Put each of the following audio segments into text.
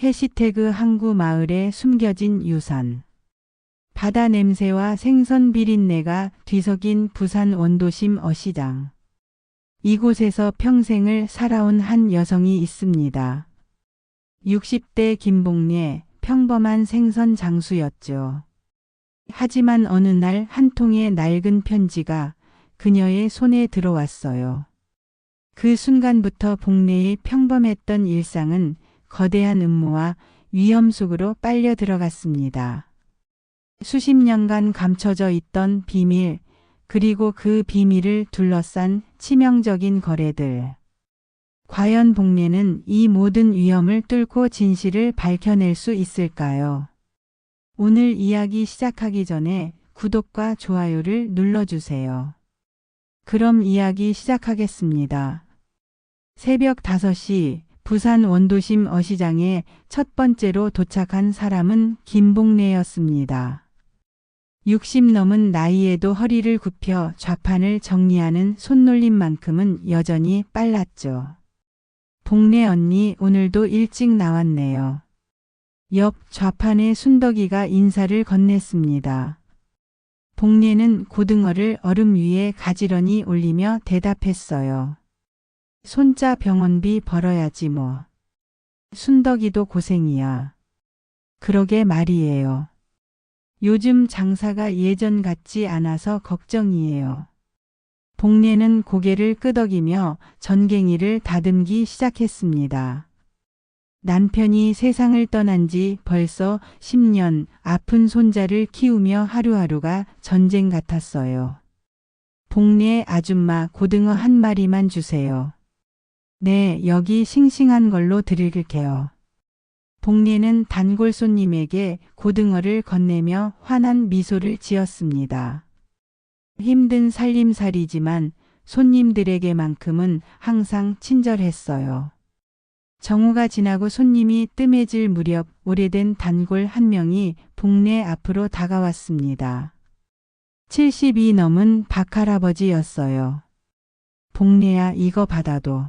해시태그 항구 마을에 숨겨진 유산. 바다 냄새와 생선 비린내가 뒤섞인 부산 원도심 어시장. 이곳에서 평생을 살아온 한 여성이 있습니다. 60대 김봉래 평범한 생선 장수였죠. 하지만 어느 날 한 통의 낡은 편지가 그녀의 손에 들어왔어요. 그 순간부터 복래의 평범했던 일상은 거대한 음모와 위험 속으로 빨려 들어갔습니다. 수십 년간 감춰져 있던 비밀, 그리고 그 비밀을 둘러싼 치명적인 거래들. 과연 복래는 이 모든 위험을 뚫고 진실을 밝혀낼 수 있을까요? 오늘 이야기 시작하기 전에 구독과 좋아요를 눌러주세요. 그럼 이야기 시작하겠습니다. 새벽 5시 부산 원도심 어시장에 첫 번째로 도착한 사람은 김봉래였습니다. 60 넘은 나이에도 허리를 굽혀 좌판을 정리하는 손놀림만큼은 여전히 빨랐죠. 봉래 언니 오늘도 일찍 나왔네요. 옆 좌판의 순덕이가 인사를 건넸습니다. 봉래는 고등어를 얼음 위에 가지런히 올리며 대답했어요. 손자 병원비 벌어야지 뭐. 순덕이도 고생이야. 그러게 말이에요. 요즘 장사가 예전 같지 않아서 걱정이에요. 복래는 고개를 끄덕이며 전갱이를 다듬기 시작했습니다. 남편이 세상을 떠난 지 벌써 10년 아픈 손자를 키우며 하루하루가 전쟁 같았어요. 복래 아줌마 고등어 한 마리만 주세요. 네, 여기 싱싱한 걸로 드릴게요. 복래는 단골 손님에게 고등어를 건네며 환한 미소를 지었습니다. 힘든 살림살이지만 손님들에게만큼은 항상 친절했어요. 정오가 지나고 손님이 뜸해질 무렵 오래된 단골 한 명이 복래 앞으로 다가왔습니다. 70이 넘은 박할아버지였어요. 복래야 이거 받아도.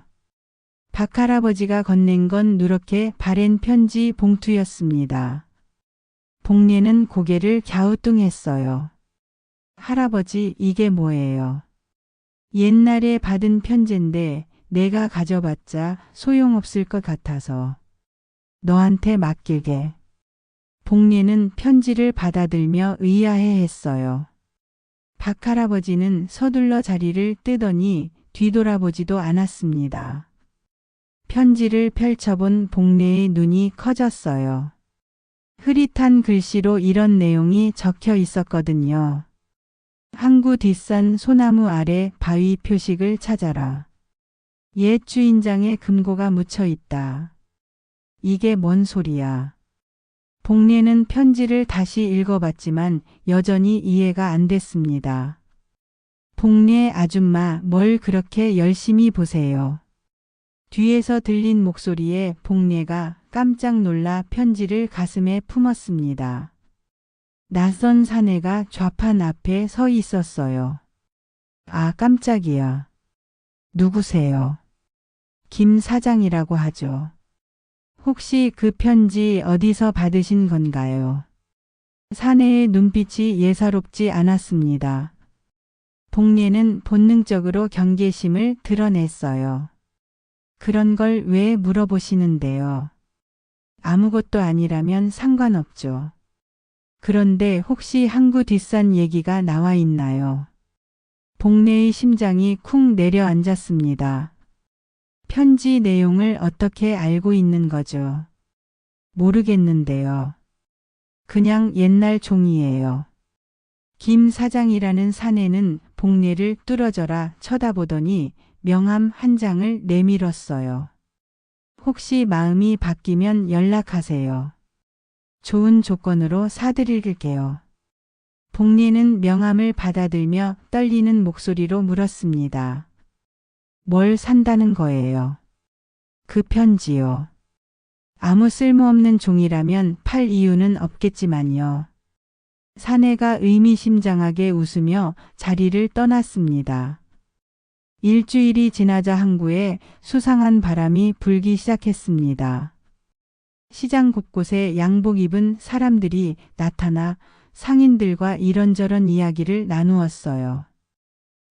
박할아버지가 건넨 건 누렇게 바랜 편지 봉투였습니다. 복래는 고개를 갸우뚱했어요. 할아버지 이게 뭐예요? 옛날에 받은 편지인데 내가 가져봤자 소용없을 것 같아서 너한테 맡기게. 복래는 편지를 받아들며 의아해 했어요. 박할아버지는 서둘러 자리를 뜨더니 뒤돌아보지도 않았습니다. 편지를 펼쳐본 복래의 눈이 커졌어요. 흐릿한 글씨로 이런 내용이 적혀 있었거든요. 항구 뒷산 소나무 아래 바위 표식을 찾아라. 옛 주인장의 금고가 묻혀 있다. 이게 뭔 소리야. 복래는 편지를 다시 읽어봤지만 여전히 이해가 안 됐습니다. 복래 아줌마 뭘 그렇게 열심히 보세요. 뒤에서 들린 목소리에 복래가 깜짝 놀라 편지를 가슴에 품었습니다. 낯선 사내가 좌판 앞에 서 있었어요. 아, 깜짝이야. 누구세요? 김 사장이라고 하죠. 혹시 그 편지 어디서 받으신 건가요? 사내의 눈빛이 예사롭지 않았습니다. 복래는 본능적으로 경계심을 드러냈어요. 그런 걸 왜 물어보시는데요? 아무것도 아니라면 상관없죠. 그런데 혹시 항구 뒷산 얘기가 나와 있나요? 복래의 심장이 쿵 내려앉았습니다. 편지 내용을 어떻게 알고 있는 거죠? 모르겠는데요. 그냥 옛날 종이에요. 김 사장이라는 사내는 복래를 뚫어져라 쳐다보더니 명함 한 장을 내밀었어요. 혹시 마음이 바뀌면 연락하세요. 좋은 조건으로 사드릴게요. 복리는 명함을 받아들며 떨리는 목소리로 물었습니다. 뭘 산다는 거예요? 그 편지요. 아무 쓸모없는 종이라면 팔 이유는 없겠지만요. 사내가 의미심장하게 웃으며 자리를 떠났습니다. 일주일이 지나자 항구에 수상한 바람이 불기 시작했습니다. 시장 곳곳에 양복 입은 사람들이 나타나 상인들과 이런저런 이야기를 나누었어요.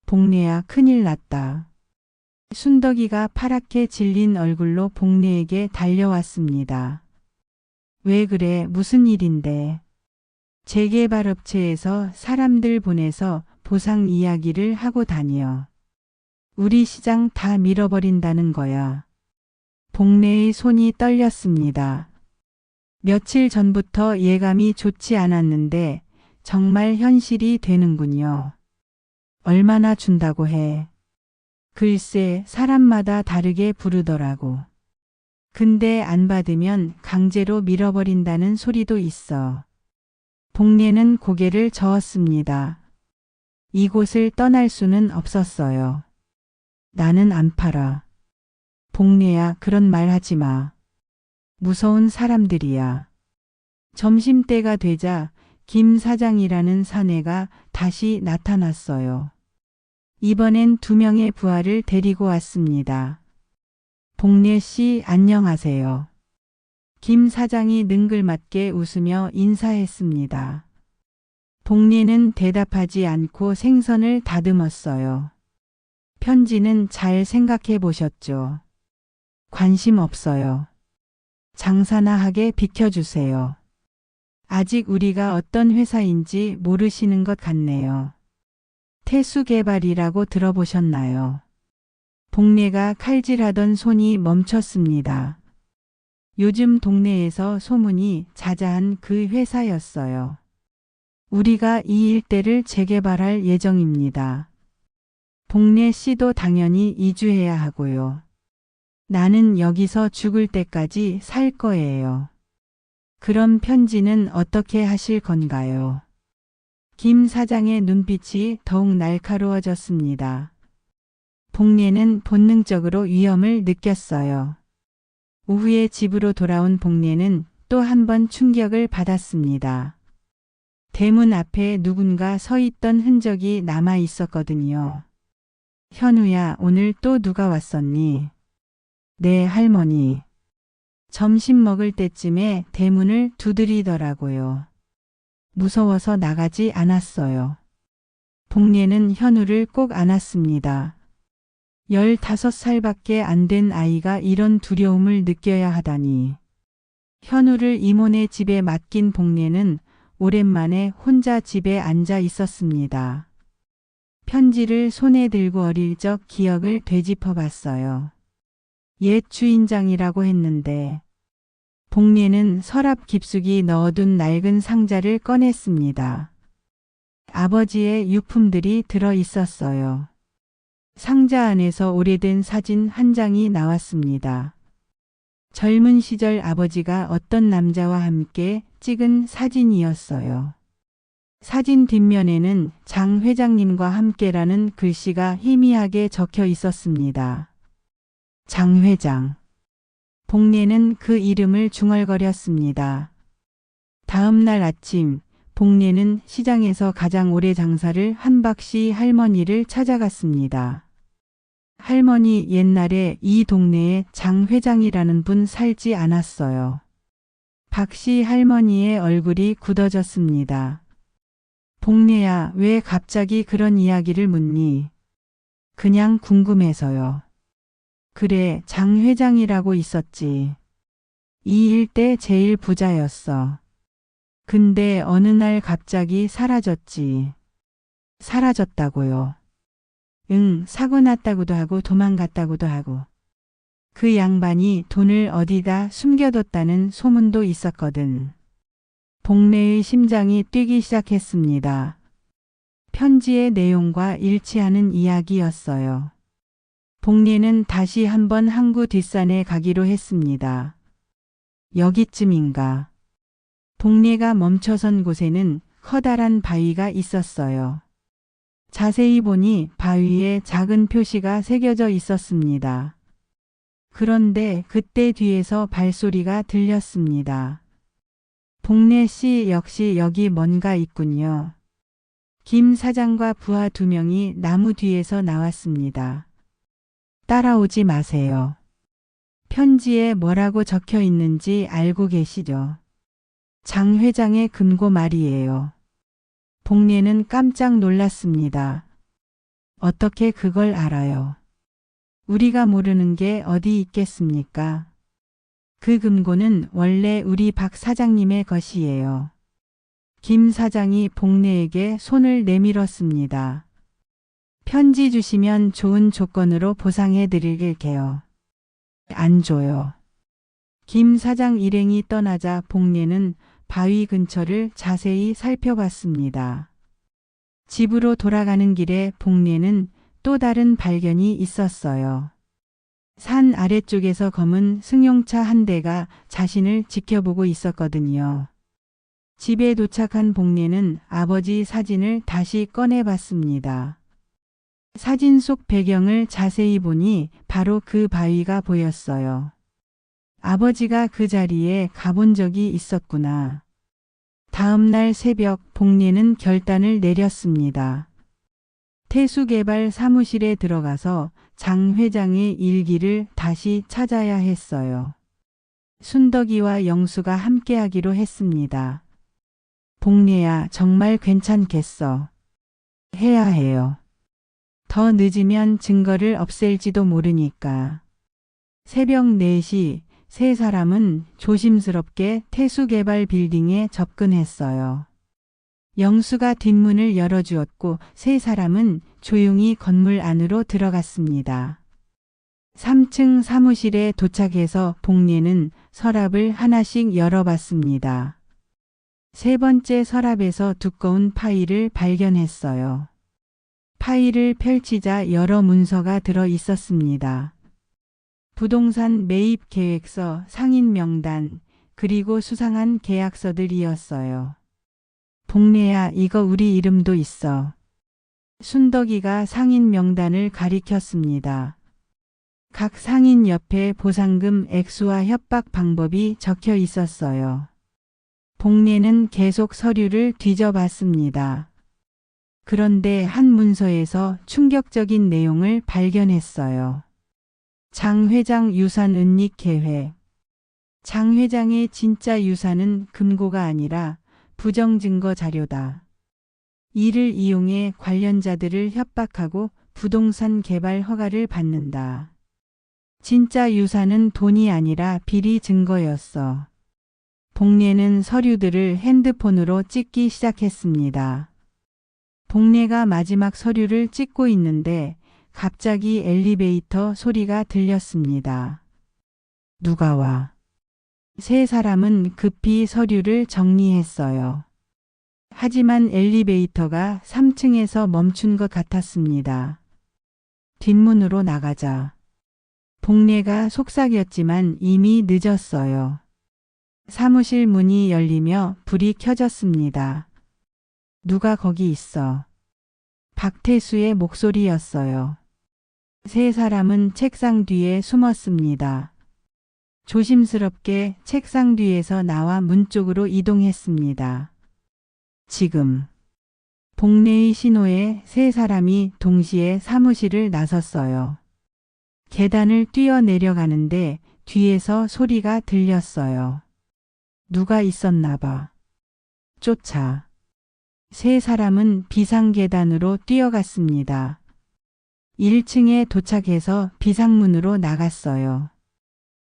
복례야 큰일 났다. 순덕이가 파랗게 질린 얼굴로 복례에게 달려왔습니다. 왜 그래 무슨 일인데. 재개발업체에서 사람들 보내서 보상 이야기를 하고 다녀. 우리 시장 다 밀어버린다는 거야. 복례의 손이 떨렸습니다. 며칠 전부터 예감이 좋지 않았는데 정말 현실이 되는군요. 얼마나 준다고 해. 글쎄 사람마다 다르게 부르더라고. 근데 안 받으면 강제로 밀어버린다는 소리도 있어. 복례는 고개를 저었습니다. 이곳을 떠날 수는 없었어요. 나는 안 팔아. 복례야 그런 말 하지 마. 무서운 사람들이야. 점심때가 되자 김 사장이라는 사내가 다시 나타났어요. 이번엔 두 명의 부하를 데리고 왔습니다. 복례 씨 안녕하세요. 김 사장이 능글맞게 웃으며 인사했습니다. 복례는 대답하지 않고 생선을 다듬었어요. 편지는 잘 생각해 보셨죠? 관심 없어요. 장사나 하게 비켜주세요. 아직 우리가 어떤 회사인지 모르시는 것 같네요. 태수개발이라고 들어보셨나요? 복례가 칼질하던 손이 멈췄습니다. 요즘 동네에서 소문이 자자한 그 회사였어요. 우리가 이 일대를 재개발할 예정입니다. 복례 씨도 당연히 이주해야 하고요. 나는 여기서 죽을 때까지 살 거예요. 그럼 편지는 어떻게 하실 건가요? 김 사장의 눈빛이 더욱 날카로워졌습니다. 복례는 본능적으로 위험을 느꼈어요. 오후에 집으로 돌아온 복례는 또 한 번 충격을 받았습니다. 대문 앞에 누군가 서 있던 흔적이 남아 있었거든요. 현우야, 오늘 또 누가 왔었니? 네, 할머니. 점심 먹을 때쯤에 대문을 두드리더라고요. 무서워서 나가지 않았어요. 복례는 현우를 꼭 안았습니다. 15살밖에 안 된 아이가 이런 두려움을 느껴야 하다니. 현우를 이모네 집에 맡긴 복례는 오랜만에 혼자 집에 앉아 있었습니다. 편지를 손에 들고 어릴 적 기억을 되짚어 봤어요. 옛 주인장이라고 했는데 복례는 서랍 깊숙이 넣어둔 낡은 상자를 꺼냈습니다. 아버지의 유품들이 들어 있었어요. 상자 안에서 오래된 사진 한 장이 나왔습니다. 젊은 시절 아버지가 어떤 남자와 함께 찍은 사진이었어요. 사진 뒷면에는 장 회장님과 함께라는 글씨가 희미하게 적혀 있었습니다. 장 회장. 복례는 그 이름을 중얼거렸습니다. 다음 날 아침, 복례는 시장에서 가장 오래 장사를 한 박씨 할머니를 찾아갔습니다. 할머니 옛날에 이 동네에 장 회장이라는 분 살지 않았어요. 박씨 할머니의 얼굴이 굳어졌습니다. 복례야, 왜 갑자기 그런 이야기를 묻니? 그냥 궁금해서요. 그래, 장 회장이라고 있었지. 이 일대 제일 부자였어. 근데 어느 날 갑자기 사라졌지. 사라졌다고요. 응, 사고 났다고도 하고 도망갔다고도 하고. 그 양반이 돈을 어디다 숨겨뒀다는 소문도 있었거든. 복례의 심장이 뛰기 시작했습니다. 편지의 내용과 일치하는 이야기였어요. 복례는 다시 한번 항구 뒷산에 가기로 했습니다. 여기쯤인가. 복례가 멈춰선 곳에는 커다란 바위가 있었어요. 자세히 보니 바위에 작은 표시가 새겨져 있었습니다. 그런데 그때 뒤에서 발소리가 들렸습니다. 복례 씨 역시 여기 뭔가 있군요. 김 사장과 부하 두 명이 나무 뒤에서 나왔습니다. 따라오지 마세요. 편지에 뭐라고 적혀 있는지 알고 계시죠? 장 회장의 금고 말이에요. 복례는 깜짝 놀랐습니다. 어떻게 그걸 알아요? 우리가 모르는 게 어디 있겠습니까? 그 금고는 원래 우리 박 사장님의 것이에요. 김 사장이 복례에게 손을 내밀었습니다. 편지 주시면 좋은 조건으로 보상해 드릴게요. 안 줘요. 김 사장 일행이 떠나자 복례는 바위 근처를 자세히 살펴봤습니다. 집으로 돌아가는 길에 복례는 또 다른 발견이 있었어요. 산 아래쪽에서 검은 승용차 한 대가 자신을 지켜보고 있었거든요. 집에 도착한 복례는 아버지 사진을 다시 꺼내봤습니다. 사진 속 배경을 자세히 보니 바로 그 바위가 보였어요. 아버지가 그 자리에 가본 적이 있었구나. 다음 날 새벽 복례는 결단을 내렸습니다. 태수개발 사무실에 들어가서 장 회장의 일기를 다시 찾아야 했어요. 순덕이와 영수가 함께하기로 했습니다. 복례야 정말 괜찮겠어. 해야 해요. 더 늦으면 증거를 없앨지도 모르니까. 새벽 4시 세 사람은 조심스럽게 태수개발 빌딩에 접근했어요. 영수가 뒷문을 열어주었고 세 사람은 조용히 건물 안으로 들어갔습니다. 3층 사무실에 도착해서 복례는 서랍을 하나씩 열어봤습니다. 세 번째 서랍에서 두꺼운 파일을 발견했어요. 파일을 펼치자 여러 문서가 들어 있었습니다. 부동산 매입 계획서, 상인 명단, 그리고 수상한 계약서들이었어요. 복례야, 이거 우리 이름도 있어. 순덕이가 상인 명단을 가리켰습니다. 각 상인 옆에 보상금 액수와 협박 방법이 적혀 있었어요. 복례는 계속 서류를 뒤져봤습니다. 그런데 한 문서에서 충격적인 내용을 발견했어요. 장 회장 유산 은닉 계획. 장 회장의 진짜 유산은 금고가 아니라 부정증거 자료다. 이를 이용해 관련자들을 협박하고 부동산 개발 허가를 받는다. 진짜 유산은 돈이 아니라 비리 증거였어. 복례는 서류들을 핸드폰으로 찍기 시작했습니다. 복례가 마지막 서류를 찍고 있는데 갑자기 엘리베이터 소리가 들렸습니다. 누가 와? 세 사람은 급히 서류를 정리했어요. 하지만 엘리베이터가 3층에서 멈춘 것 같았습니다. 뒷문으로 나가자. 복례가 속삭였지만 이미 늦었어요. 사무실 문이 열리며 불이 켜졌습니다. 누가 거기 있어? 박태수의 목소리였어요. 세 사람은 책상 뒤에 숨었습니다. 조심스럽게 책상 뒤에서 나와 문 쪽으로 이동했습니다. 지금 복례의 신호에 세 사람이 동시에 사무실을 나섰어요. 계단을 뛰어 내려가는데 뒤에서 소리가 들렸어요. 누가 있었나 봐. 쫓아. 세 사람은 비상계단으로 뛰어갔습니다. 1층에 도착해서 비상문으로 나갔어요.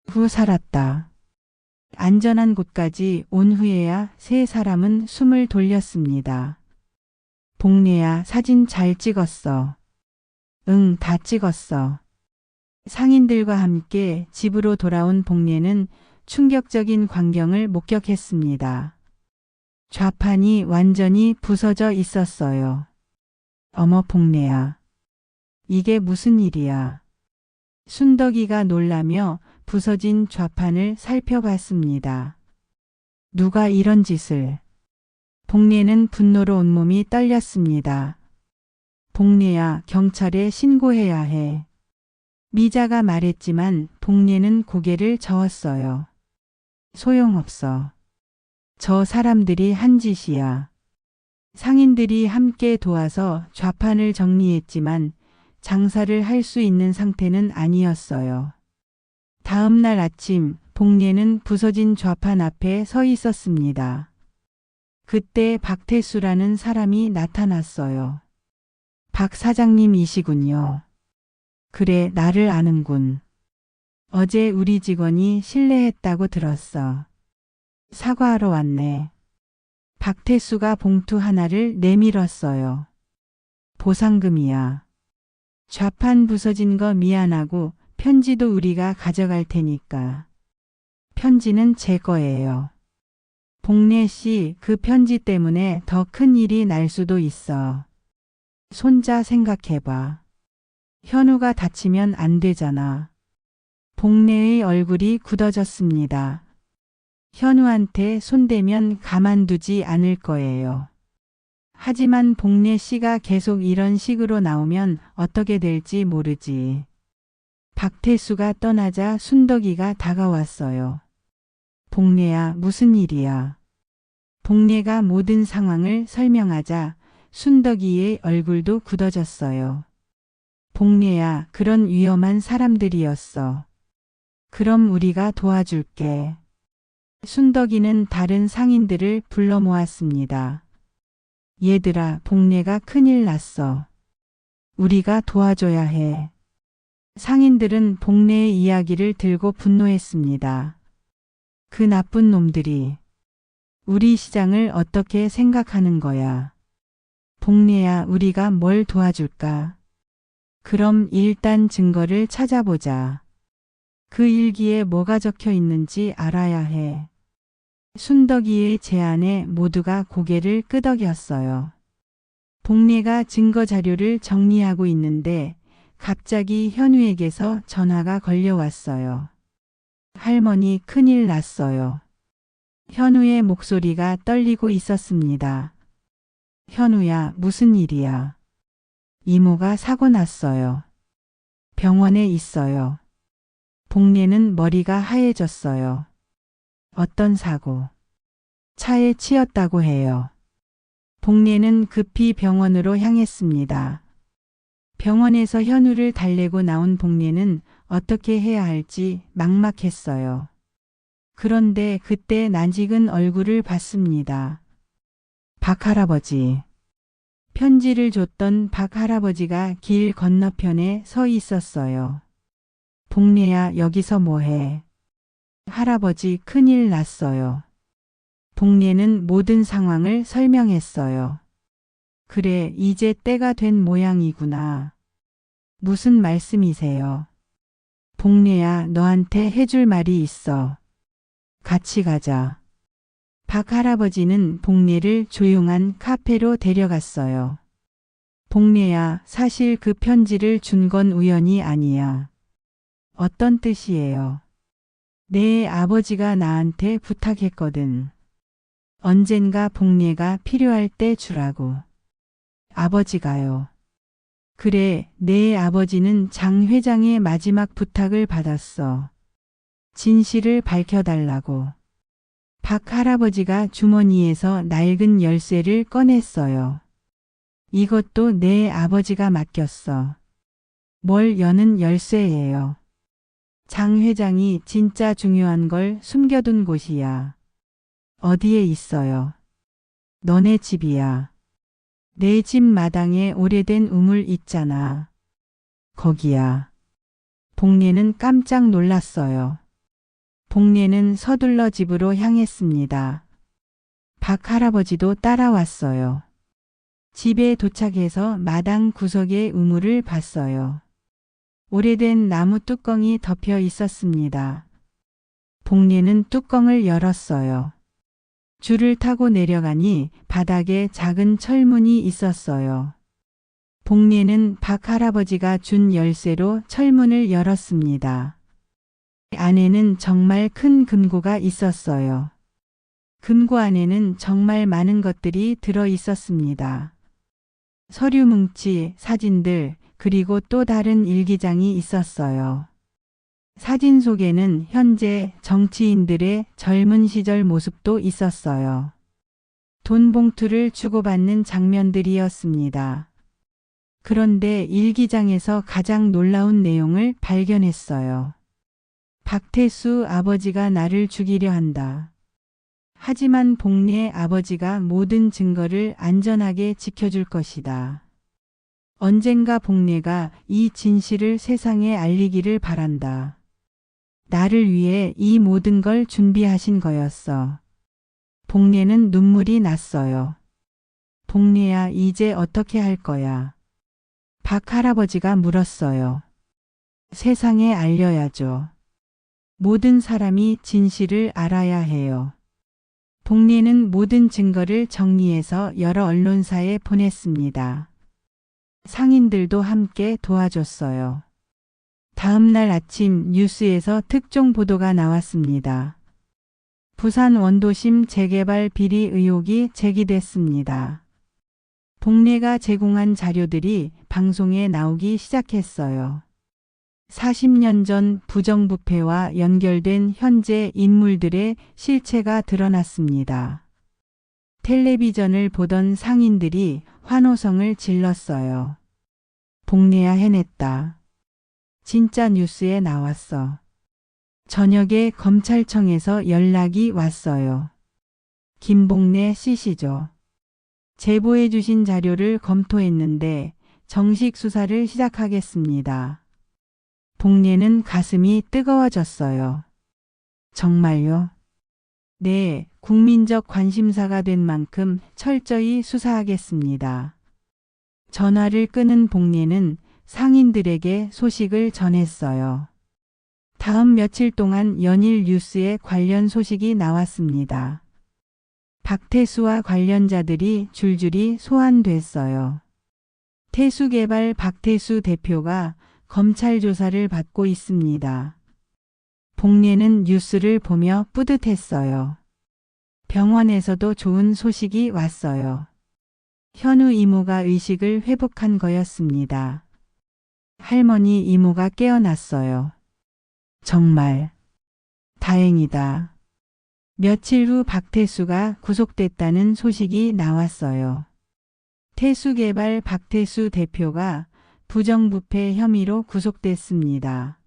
후 살았다. 안전한 곳까지 온 후에야 세 사람은 숨을 돌렸습니다. 복례야 사진 잘 찍었어. 응, 다 찍었어. 상인들과 함께 집으로 돌아온 복례는 충격적인 광경을 목격했습니다. 좌판이 완전히 부서져 있었어요. 어머 복례야. 이게 무슨 일이야. 순덕이가 놀라며 부서진 좌판을 살펴봤습니다. 누가 이런 짓을. 복례는 분노로 온몸이 떨렸습니다. 복례야 경찰에 신고해야 해. 미자가 말했지만 복례는 고개를 저었어요. 소용없어. 저 사람들이 한 짓이야. 상인들이 함께 도와서 좌판을 정리했지만 장사를 할 수 있는 상태는 아니었어요. 다음 날 아침 복례는 부서진 좌판 앞에 서 있었습니다. 그때 박태수라는 사람이 나타났어요. 박 사장님이시군요. 그래, 나를 아는군. 어제 우리 직원이 실례했다고 들었어. 사과하러 왔네. 박태수가 봉투 하나를 내밀었어요. 보상금이야. 좌판 부서진 거 미안하고 편지도 우리가 가져갈 테니까. 편지는 제 거예요. 복례 씨, 그 편지 때문에 더 큰 일이 날 수도 있어. 손자 생각해봐. 현우가 다치면 안 되잖아. 복례의 얼굴이 굳어졌습니다. 현우한테 손대면 가만두지 않을 거예요. 하지만 복례 씨가 계속 이런 식으로 나오면 어떻게 될지 모르지. 박태수가 떠나자 순덕이가 다가왔어요. 복례야, 무슨 일이야? 복례가 모든 상황을 설명하자 순덕이의 얼굴도 굳어졌어요. 복례야, 그런 위험한 사람들이었어. 그럼 우리가 도와줄게. 순덕이는 다른 상인들을 불러 모았습니다. 얘들아, 복례가 큰일 났어. 우리가 도와줘야 해. 상인들은 복례의 이야기를 들고 분노했습니다. 그 나쁜 놈들이 우리 시장을 어떻게 생각하는 거야. 복례야, 우리가 뭘 도와줄까? 그럼 일단 증거를 찾아보자. 그 일기에 뭐가 적혀 있는지 알아야 해. 순덕이의 제안에 모두가 고개를 끄덕였어요. 복례가 증거 자료를 정리하고 있는데 갑자기 현우에게서 전화가 걸려왔어요. 할머니 큰일 났어요. 현우의 목소리가 떨리고 있었습니다. 현우야, 무슨 일이야? 이모가 사고 났어요. 병원에 있어요. 복례는 머리가 하얘졌어요. 어떤 사고? 차에 치였다고 해요. 복례는 급히 병원으로 향했습니다. 병원에서 현우를 달래고 나온 복례는 어떻게 해야 할지 막막했어요. 그런데 그때 난직은 얼굴을 봤습니다. 박 할아버지. 편지를 줬던 박 할아버지가 길 건너편에 서 있었어요. 복례야 여기서 뭐해? 할아버지 큰일 났어요. 복례는 모든 상황을 설명했어요. 그래, 이제 때가 된 모양이구나. 무슨 말씀이세요? 복례야, 너한테 해줄 말이 있어. 같이 가자. 박 할아버지는 복례를 조용한 카페로 데려갔어요. 복례야, 사실 그 편지를 준 건 우연이 아니야. 어떤 뜻이에요? 내 아버지가 나한테 부탁했거든. 언젠가 복례가 필요할 때 주라고. 아버지가요. 그래, 내 아버지는 장 회장의 마지막 부탁을 받았어. 진실을 밝혀달라고. 박 할아버지가 주머니에서 낡은 열쇠를 꺼냈어요. 이것도 내 아버지가 맡겼어. 뭘 여는 열쇠예요. 장 회장이 진짜 중요한 걸 숨겨둔 곳이야. 어디에 있어요? 너네 집이야. 내 집 마당에 오래된 우물 있잖아. 거기야. 복례는 깜짝 놀랐어요. 복례는 서둘러 집으로 향했습니다. 박 할아버지도 따라왔어요. 집에 도착해서 마당 구석의 우물을 봤어요. 오래된 나무 뚜껑이 덮여 있었습니다. 복례는 뚜껑을 열었어요. 줄을 타고 내려가니 바닥에 작은 철문이 있었어요. 복례는 박 할아버지가 준 열쇠로 철문을 열었습니다. 안에는 정말 큰 금고가 있었어요. 금고 안에는 정말 많은 것들이 들어 있었습니다. 서류 뭉치, 사진들, 그리고 또 다른 일기장이 있었어요. 사진 속에는 현재 정치인들의 젊은 시절 모습도 있었어요. 돈 봉투를 주고받는 장면들이었습니다. 그런데 일기장에서 가장 놀라운 내용을 발견했어요. 박태수 아버지가 나를 죽이려 한다. 하지만 복리의 아버지가 모든 증거를 안전하게 지켜줄 것이다. 언젠가 복례가 이 진실을 세상에 알리기를 바란다. 나를 위해 이 모든 걸 준비하신 거였어. 복례는 눈물이 났어요. 복례야, 이제 어떻게 할 거야? 박 할아버지가 물었어요. 세상에 알려야죠. 모든 사람이 진실을 알아야 해요. 복례는 모든 증거를 정리해서 여러 언론사에 보냈습니다. 상인들도 함께 도와줬어요. 다음 날 아침 뉴스에서 특종 보도가 나왔습니다. 부산 원도심 재개발 비리 의혹이 제기됐습니다. 복례가 제공한 자료들이 방송에 나오기 시작했어요. 40년 전 부정부패와 연결된 현재 인물들의 실체가 드러났습니다. 텔레비전을 보던 상인들이 환호성을 질렀어요. 복례야 해냈다. 진짜 뉴스에 나왔어. 저녁에 검찰청에서 연락이 왔어요. 김복래 씨시죠. 제보해 주신 자료를 검토했는데 정식 수사를 시작하겠습니다. 복례는 가슴이 뜨거워졌어요. 정말요? 네, 국민적 관심사가 된 만큼 철저히 수사하겠습니다. 전화를 끄는 복례는 상인들에게 소식을 전했어요. 다음 며칠 동안 연일 뉴스에 관련 소식이 나왔습니다. 박태수와 관련자들이 줄줄이 소환됐어요. 태수개발 박태수 대표가 검찰 조사를 받고 있습니다. 복례는 뉴스를 보며 뿌듯했어요. 병원에서도 좋은 소식이 왔어요. 현우 이모가 의식을 회복한 거였습니다. 할머니 이모가 깨어났어요. 정말 다행이다. 며칠 후 박태수가 구속됐다는 소식이 나왔어요. 태수개발 박태수 대표가 부정부패 혐의로 구속됐습니다.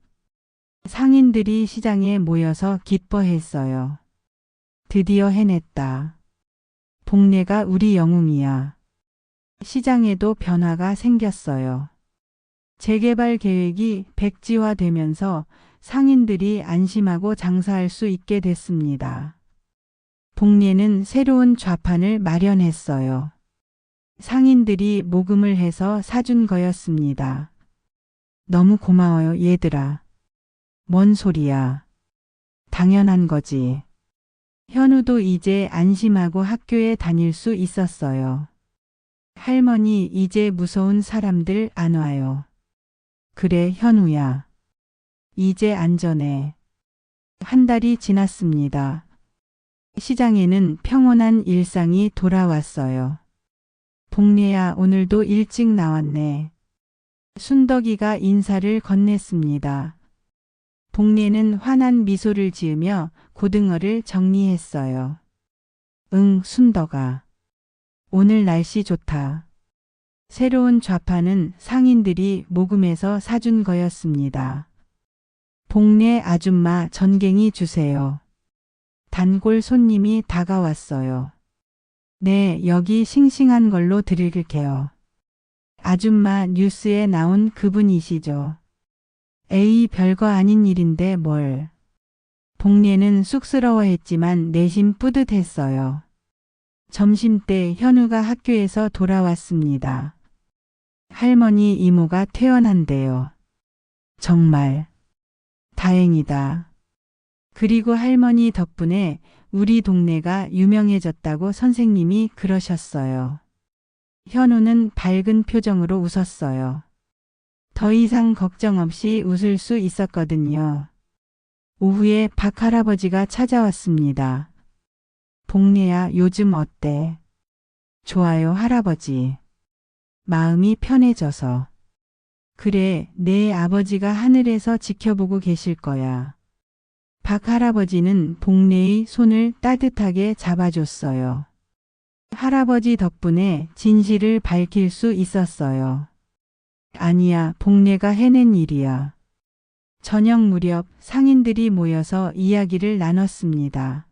상인들이 시장에 모여서 기뻐했어요. 드디어 해냈다. 복례가 우리 영웅이야. 시장에도 변화가 생겼어요. 재개발 계획이 백지화되면서 상인들이 안심하고 장사할 수 있게 됐습니다. 복례는 새로운 좌판을 마련했어요. 상인들이 모금을 해서 사준 거였습니다. 너무 고마워요, 얘들아. 뭔 소리야. 당연한 거지. 현우도 이제 안심하고 학교에 다닐 수 있었어요. 할머니, 이제 무서운 사람들 안 와요. 그래, 현우야. 이제 안전해. 한 달이 지났습니다. 시장에는 평온한 일상이 돌아왔어요. 복례야 오늘도 일찍 나왔네. 순덕이가 인사를 건넸습니다. 복례는 환한 미소를 지으며 고등어를 정리했어요. 응, 순덕아. 오늘 날씨 좋다. 새로운 좌판은 상인들이 모금해서 사준 거였습니다. 복례 아줌마 전갱이 주세요. 단골 손님이 다가왔어요. 네, 여기 싱싱한 걸로 드릴게요. 아줌마 뉴스에 나온 그분이시죠. 에이, 별거 아닌 일인데 뭘. 복례는 쑥스러워했지만 내심 뿌듯했어요. 점심때 현우가 학교에서 돌아왔습니다. 할머니 이모가 퇴원한대요. 정말 다행이다. 그리고 할머니 덕분에 우리 동네가 유명해졌다고 선생님이 그러셨어요. 현우는 밝은 표정으로 웃었어요. 더 이상 걱정 없이 웃을 수 있었거든요. 오후에 박 할아버지가 찾아왔습니다. 복례야 요즘 어때? 좋아요 할아버지. 마음이 편해져서. 그래 내 아버지가 하늘에서 지켜보고 계실 거야. 박 할아버지는 복례의 손을 따뜻하게 잡아줬어요. 할아버지 덕분에 진실을 밝힐 수 있었어요. 아니야, 복례가 해낸 일이야. 저녁 무렵 상인들이 모여서 이야기를 나눴습니다.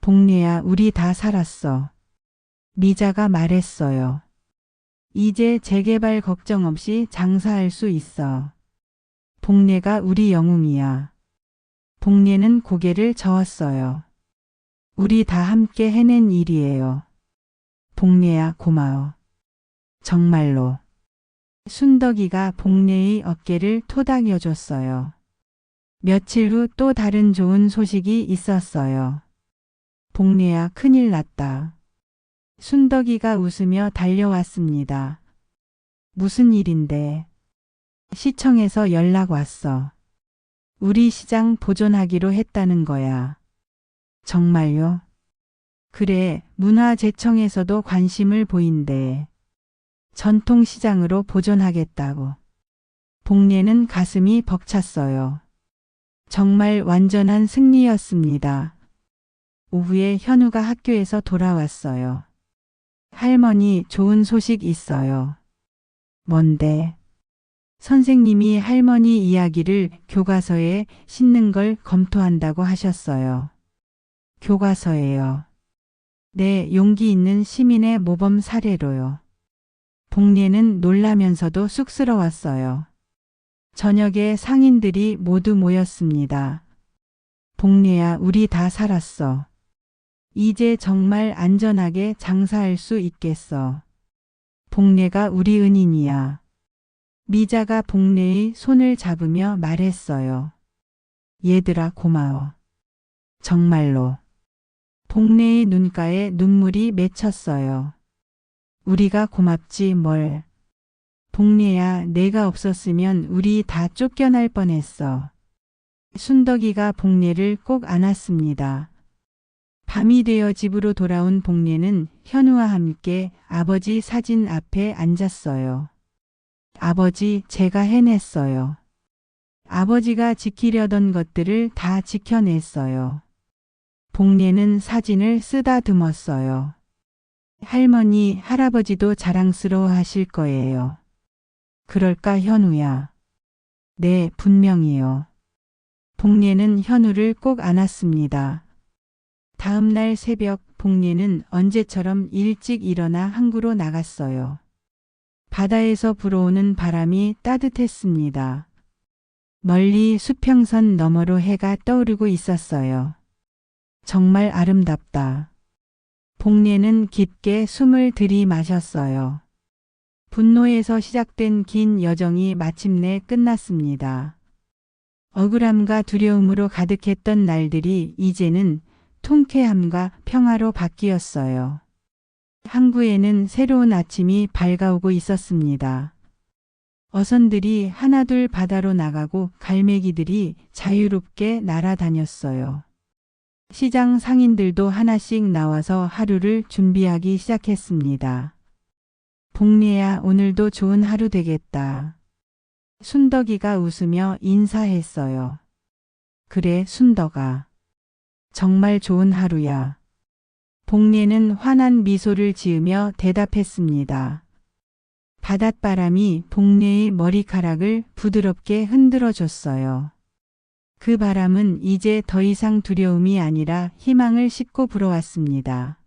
복례야, 우리 다 살았어. 미자가 말했어요. 이제 재개발 걱정 없이 장사할 수 있어. 복례가 우리 영웅이야. 복례는 고개를 저었어요. 우리 다 함께 해낸 일이에요. 복례야, 고마워. 정말로. 순덕이가 복례의 어깨를 토닥여줬어요. 며칠 후 또 다른 좋은 소식이 있었어요. 복례야, 큰일 났다. 순덕이가 웃으며 달려왔습니다. 무슨 일인데? 시청에서 연락 왔어. 우리 시장 보존하기로 했다는 거야. 정말요? 그래, 문화재청에서도 관심을 보인대. 전통시장으로 보존하겠다고. 복례는 가슴이 벅찼어요. 정말 완전한 승리였습니다. 오후에 현우가 학교에서 돌아왔어요. 할머니 좋은 소식 있어요. 뭔데? 선생님이 할머니 이야기를 교과서에 싣는 걸 검토한다고 하셨어요. 교과서에요. 네, 용기 있는 시민의 모범 사례로요. 복례는 놀라면서도 쑥스러웠어요. 저녁에 상인들이 모두 모였습니다. 복례야, 우리 다 살았어. 이제 정말 안전하게 장사할 수 있겠어. 복례가 우리 은인이야. 미자가 복례의 손을 잡으며 말했어요. 얘들아 고마워. 정말로. 복례의 눈가에 눈물이 맺혔어요. 우리가 고맙지 뭘. 복례야 내가 없었으면 우리 다 쫓겨날 뻔했어. 순덕이가 복례를 꼭 안았습니다. 밤이 되어 집으로 돌아온 복례는 현우와 함께 아버지 사진 앞에 앉았어요. 아버지, 제가 해냈어요. 아버지가 지키려던 것들을 다 지켜냈어요. 복례는 사진을 쓰다듬었어요. 할머니, 할아버지도 자랑스러워 하실 거예요. 그럴까, 현우야? 네, 분명히요. 복례는 현우를 꼭 안았습니다. 다음 날 새벽 복례는 언제처럼 일찍 일어나 항구로 나갔어요. 바다에서 불어오는 바람이 따뜻했습니다. 멀리 수평선 너머로 해가 떠오르고 있었어요. 정말 아름답다. 복례는 깊게 숨을 들이마셨어요. 분노에서 시작된 긴 여정이 마침내 끝났습니다. 억울함과 두려움으로 가득했던 날들이 이제는 통쾌함과 평화로 바뀌었어요. 항구에는 새로운 아침이 밝아오고 있었습니다. 어선들이 하나둘 바다로 나가고 갈매기들이 자유롭게 날아다녔어요. 시장 상인들도 하나씩 나와서 하루를 준비하기 시작했습니다. 복례야 오늘도 좋은 하루 되겠다. 순덕이가 웃으며 인사했어요. 그래 순덕아. 정말 좋은 하루야. 복례는 환한 미소를 지으며 대답했습니다. 바닷바람이 복례의 머리카락을 부드럽게 흔들어 줬어요. 그 바람은 이제 더 이상 두려움이 아니라 희망을 싣고 불어왔습니다.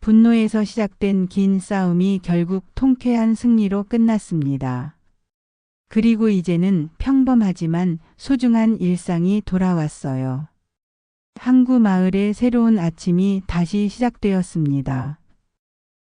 분노에서 시작된 긴 싸움이 결국 통쾌한 승리로 끝났습니다. 그리고 이제는 평범하지만 소중한 일상이 돌아왔어요. 항구 마을의 새로운 아침이 다시 시작되었습니다.